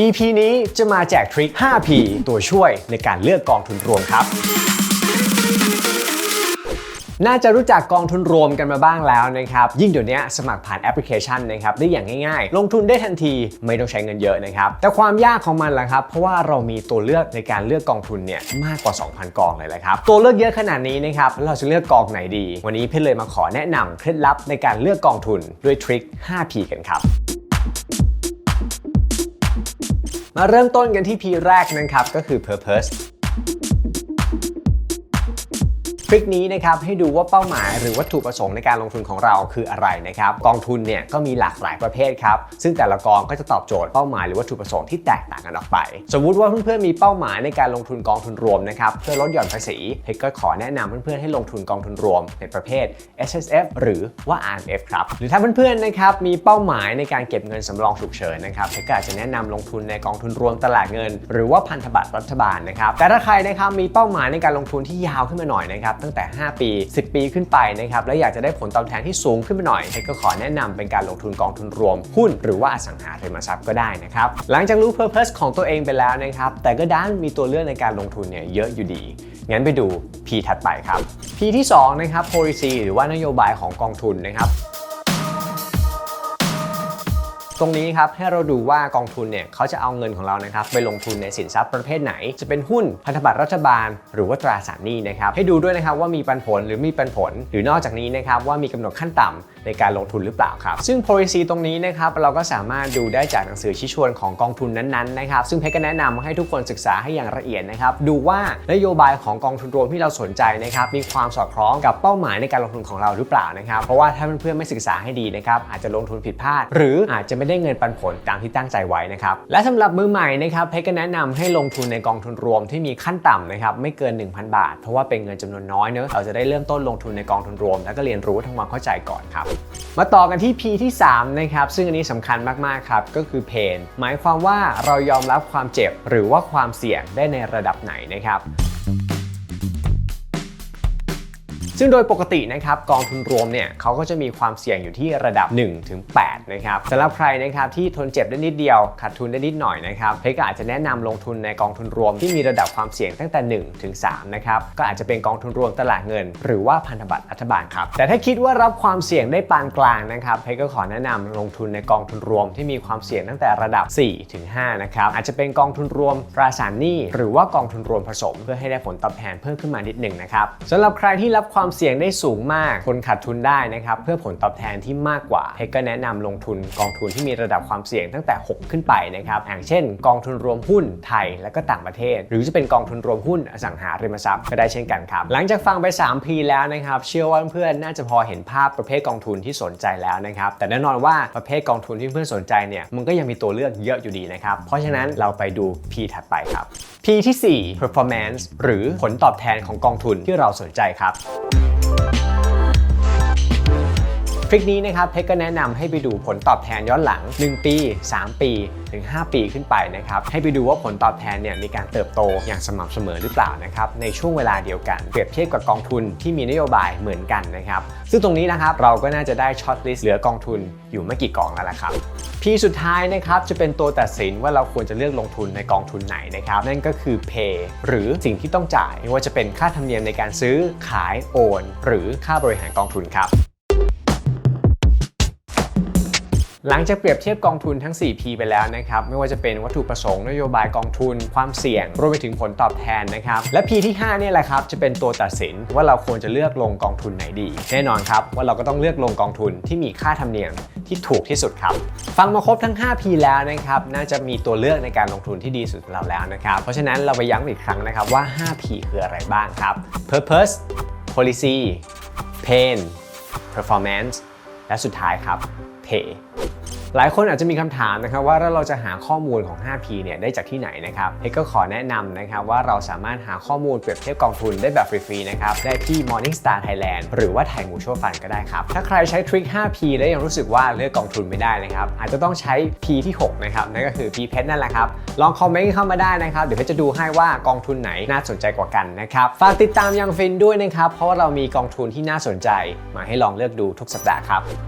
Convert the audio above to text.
EP นี้จะมาแจกทริค 5P ตัวช่วยในการเลือกกองทุนรวมครับ น่าจะรู้จักกองทุนรวมกันมาบ้างแล้วนะครับ ยิ่งเดี๋ยวนี้สมัครผ่านแอปพลิเคชันนะครับได้อย่างง่ายๆ ลงทุนได้ทันทีไม่ต้องใช้เงินเยอะนะครับ แต่ความยากของมันล่ะครับ เพราะว่าเรามีตัวเลือกในการเลือกกองทุนเนี่ยมากกว่า 2,000 กองเลยแหละครับ ตัวเลือกเยอะขนาดนี้นะครับเราจะเลือกกองไหนดี วันนี้เพี่เลยมาขอแนะนำเคล็ดลับในการเลือกกองทุนด้วยทริค 5P กันครับ มาเริ่มต้นกันที่ P แรกนะครับ ก็คือ purpose ทริคนี้นะครับให้ดูว่าเป้าหมายหรือวัตถุประสงค์ในการลงทุนของเราคืออะไรนะครับกองทุนเนี่ยก็มีหลากหลายประเภทครับซึ่งแต่ละกองก็จะตอบโจทย์เป้าหมายหรือวัตถุประสงค์ที่แตกต่างกันออกไป สมมุติว่าเพื่อนๆมีเป้าหมายในการลงทุนกองทุนรวมนะครับเพื่อลดหย่อนภาษีเพชรก็ขอแนะนำเพื่อนๆให้ลงทุนกองทุนรวม ในประเภท S S F หรือว่า R M F ครับหรือถ้าเพื่อนๆนะครับมีเป้าหมายในการเก็บเงินสำรองฉุกเฉินนะครับเพชรก็อาจจะแนะนำลงทุนในกองทุนรวมตลาดเงิน หรือว่าพันธบัตรรัฐบาลนะครับแต่ถ้าใครนะครับมีเป้าหมายในการลงทุนที่ยาวขึ้นมาหน่อยนะครับตั้งแต่ 5 ปี 10 ปีขึ้นไปนะครับและอยากจะได้ผลตอบแทนที่สูงขึ้นไปหน่อยเพชรก็ขอแนะนำเป็นการลงทุนกองทุนรวมหุ้น หรือว่าอสังหาริมทรัพย์ก็ได้นะครับหลังจากรู้เพอร์เพสของตัวเองไปแล้วนะครับแต่ก็ด้านมีตัวเลือกในการลงทุนเนี่ยเยอะอยู่ดีงั้นไปดู P ถัดไปครับ P ที่2นะครับ policy หรือว่านโยบายของกองทุนนะครับ ตรงนี้ครับให้เราดูว่ากองทุนเนี่ยเขาจะเอาเงินของเรานะครับไปลงทุนในสินทรัพย์ประเภทไหน จะเป็นหุ้นพันธบัตรรัฐบาล หรือว่าตราสารหนี้นะครับให้ดูด้วยนะครับว่ามีปันผลหรือมีปันผล หรือนอกจากนี้นะครับว่ามีกำหนดขั้นต่ำในการลงทุนหรือเปล่าครับ ซึ่ง policy ตรงนี้นะครับเราก็สามารถดูได้จากหนังสือชี้ชวนของกองทุนนั้นๆนะครับซึ่งเพชรก็แนะนำให้ทุกคนศึกษาให้อย่างละเอียดนะครับดูว่านโยบายของกองทุนรวมที่เราสนใจนะครับมีความสอดคล้องกับเป้าหมายในการลงทุนของเราหรือเปล่านะครับเพราะว่าถ้าเพื่อนๆไม่ศึกษาให้ดีนะครับอาจจะลงทุนผิดพลาด หรืออาจจะไม่ได้เงินปันผลตามที่ตั้งใจไว้นะครับ และสำหรับมือใหม่นะครับเพชรก็แนะนำให้ลงทุนในกองทุนรวมที่มีขั้นต่ำนะครับไม่เกิน 1,000 บาท เพราะว่าเป็นเงินจำนวนน้อยเนอะเราจะได้เริ่มต้นลงทุนในกองทุนรวม แล้วก็เรียนรู้ทำความเข้าใจก่อนครับ มาต่อกันที่ P ที่3นะครับซึ่งอันนี้สำคัญมากๆครับก็คือ pain หมายความว่าเรายอมรับความเจ็บหรือว่าความเสี่ยงได้ในระดับไหนนะครับ ซึ่งโดยปกตินะครับกองทุนรวมเนี่ยเขาก็จะมีความเสี่ยงอยู่ที่ระดับ1ถึง8นะครับสำหรับใครนะครับที่ทนเจ็บได้นิดเดียวขาดทุนได้นิดหน่อยนะครับเพก็อาจจะแนะนำลงทุนในกองทุนรวมที่มีระดับความเสี่ยงตั้งแต่1ถึง3นะครับก็อาจจะเป็นกองทุนรวมตลาดเงิน หรือว่าพันธบัตรรัฐบาลครับแต่ถ้าคิดว่ารับความเสี่ยงได้ปานกลางนะครับเพชรก็ขอแนะนำลงทุนในกองทุนรวมที่มีความเสี่ยงตั้งแต่ระดับ4ถึง5นะครับอาจจะเป็นกองทุนรวมตราสารหนี้หรือว่ากองทุนรวมผสม เพื่อให้ได้ผลตอบแทนเพิ่มขึ้นมานิดหนึ่งนะครับสำหรับใครที่รับความความเสี่ยงได้สูงมากคนขาดทุนได้นะครับ เพื่อผลตอบแทนที่มากกว่าเพชรก็แนะนำลงทุนกองทุนที่มีระดับความเสี่ยงตั้งแต่ 6 ขึ้นไปนะครับอย่างเช่น กองทุนรวมหุ้นไทยและก็ต่างประเทศ หรือจะเป็นกองทุนรวมหุ้นอสังหาริมทรัพย์ก็ได้เช่นกันครับ หลังจากฟังไป3 P แล้วนะครับเชื่อว่าเพื่อนๆน่าจะพอเห็นภาพประเภทกองทุนที่สนใจแล้วนะครับแต่แน่นอนว่าประเภทกองทุนที่เพื่อนสนใจเนี่ยมันก็ยังมีตัวเลือกเยอะอยู่ดีนะครับเพราะฉะนั้นเราไปดู P ถัดไปครับ P ที่ 4 performance หรือผลตอบแทนของกองทุนที่เราสนใจครับ ทริคนี้นะครับเพชรก็แนะนำให้ไปดูผลตอบแทนย้อนหลัง 1 ปี 3 ปีถึง 5 ปีขึ้นไปนะครับให้ไปดูว่าผลตอบแทนเนี่ยมีการเติบโตอย่างสม่ำเสมอหรือเปล่านะครับในช่วงเวลาเดียวกันเปรียบเทียบกับกองทุนที่มีนโยบายเหมือนกันนะครับซึ่งตรงนี้นะครับเราก็น่าจะได้ช็อตลิสต์เหลือกองทุนอยู่ไม่กี่กองแล้วละครับ P สุดท้ายนะครับจะเป็นตัวตัดสินว่าเราควรจะเลือกลงทุนในกองทุนไหนนะครับนั่นก็คือ Pay หรือสิ่งที่ต้องจ่ายไม่ว่าจะเป็นค่าธรรมเนียมในการซื้อขายโอน หรือค่าบริหารกองทุนครับ หลังจากเปรียบเทียบกองทุนทั้ง 4P ไปแล้วนะครับ ไม่ว่าจะเป็นวัตถุประสงค์นโยบายกองทุน ความเสี่ยง รวมไปถึงผลตอบแทนนะครับ และ P ที่5เนี่ยแหละครับ จะเป็นตัวตัดสินว่าเราควรจะเลือกลงกองทุนไหนดี แน่นอนครับว่าเราก็ต้องเลือกลงกองทุนที่มีค่าธรรมเนียมที่ถูกที่สุดครับ ฟังมาครบทั้ง 5P แล้วนะครับ น่าจะมีตัวเลือกในการลงทุนที่ดีสุดเราแล้วนะครับ เพราะฉะนั้นเราไปย้ำอีกครั้งนะครับว่า 5P คืออะไรบ้างครับ Purpose Policy Pain Performance และสุดท้ายครับ Pay หลายคนอาจจะมีคำถามนะครับว่าเราจะหาข้อมูลของ 5P เนี่ยได้จากที่ไหนนะครับเพชก็ขอแนะนำนะครับว่าเราสามารถหาข้อมูลเปรียบเทียบกองทุนได้แบบฟรีๆนะครับได้ที่ Morningstar Thailand หรือว่าไทยมูชัวฟันก็ได้ครับ ถ้าใครใช้ทริค 5P แล้วยังรู้สึกว่าเลือกกองทุนไม่ได้นะครับอาจจะต้องใช้ P ที่ 6 นะครับ นั่นก็คือ P เพชนั่นแหละครับ ลองคอมเมนต์เข้ามาได้นะครับ เดี๋ยวเพชจะดูให้ว่ากองทุนไหนน่าสนใจกว่ากันนะครับ ฝากติดตามยังฟินด้วยนะครับ เพราะว่าเรามีกองทุนที่น่าสนใจ มาให้ลองเลือกดูทุกสัปดาห์ครับ